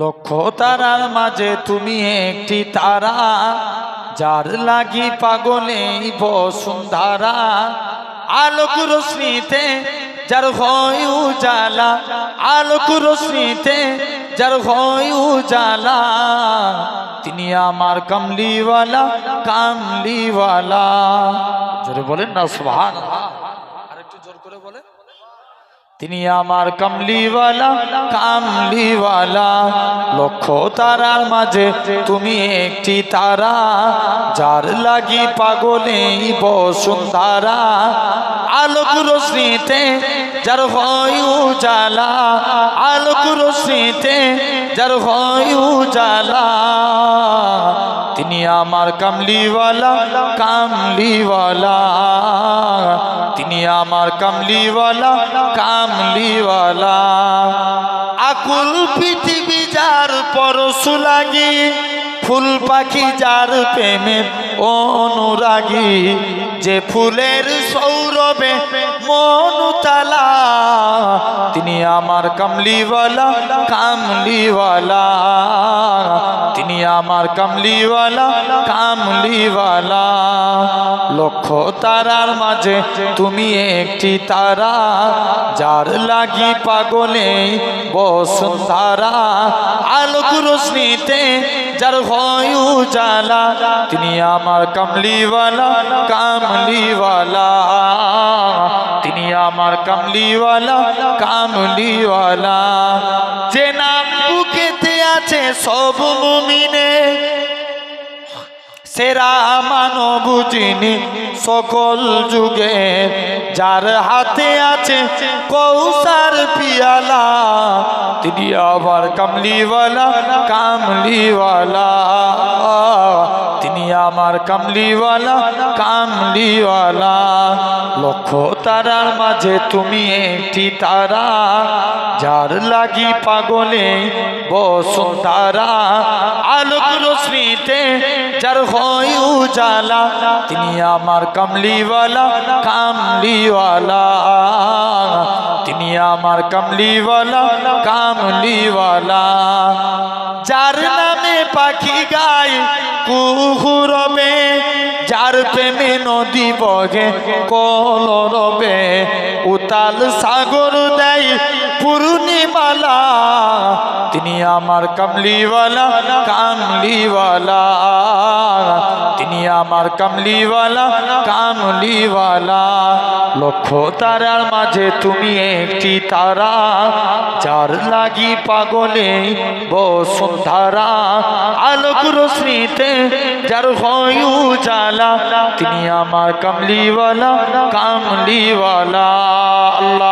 লক্ষ তারার মাঝে তুমি একটি তারা, যার লাগি পাগলে বসুন্ধারা আলোক রশ্মিতে যার হয় উজালা, আলোক রশ্মিতে যার হয় উজালা। তিনি আমার কামলিওয়ালা কামলিওয়ালা। জোরে বলেন না সুবহান আরেকটু জোর করে বলে তিনি আমার কামলিওয়ালা কামলিওয়ালা। লক্ষ তারার মাঝে, তুমি একটি তারা, যার লাগি পাগলে বসুন্ধারা। আলোক রশ্মিতে, যার হয় উজালা। আলোক রশ্মিতে, যার হয় উজালা। তিনি আমার কামলিওয়ালা কামলিওয়ালা। তিনি আমার কামলিওয়ালা কামলিওয়ালা। আকুল পৃথিবী যার পরশু লাগি, ফুল পাখি যার প্রেমের অনুরাগী। যে ফুলের সৌরভে মনুতালা তিনি আমার কামলিওয়ালা কামলিওয়ালা। তিনি আমার কামলিওয়ালা কামলিওয়ালা। লক্ষ তারার মাঝে তুমি একটি তারা, যার লাগি পাগলে বসুন্ধারা আলোক রশ্মিতে যার হয় উজালা, তিনি আমার কামলিওয়ালা কামলিওয়ালা। আমার কামলিওয়ালা কামলিওয়ালা। যে নাম বুকেতে আছে সব মুমিনে। সেরা মানব যিনি সকল যুগে, যার হাতে আছে কৌসার পিয়ালা। তিনি আবার কামলিওয়ালা কামলিওয়ালা। আমার কামলিওয়ালা কামলিওয়ালা। লক্ষ তারার মাঝে তুমি একটি তারা, যার লাগি পাগলে বসুন্তারা আলোক রশ্মিতে যার হয় উজালা, তিনি আমার কামলিওয়ালা কামলিওয়ালা। তিনি আমার কামলিওয়ালা কামলিওয়ালা। যার নামে পাখি গায় কুহুরবে যার প্রেমে নদী বগে কলরবে উতাল সাগর দেয় পূর্ণিমালা। তিনি আমার কামলিওয়ালা কামলিওয়ালা। তিনি আমার কামলিওয়ালা কামলিওয়ালা। লক্ষ তারার মাঝে তুমি একটি তারা, যার লাগি পাগলে বসুন্ধারা আলোক রশ্মিতে যার হয় উজালা। তিনি আমার কামলিওয়ালা কামলিওয়ালা। আল্লাহ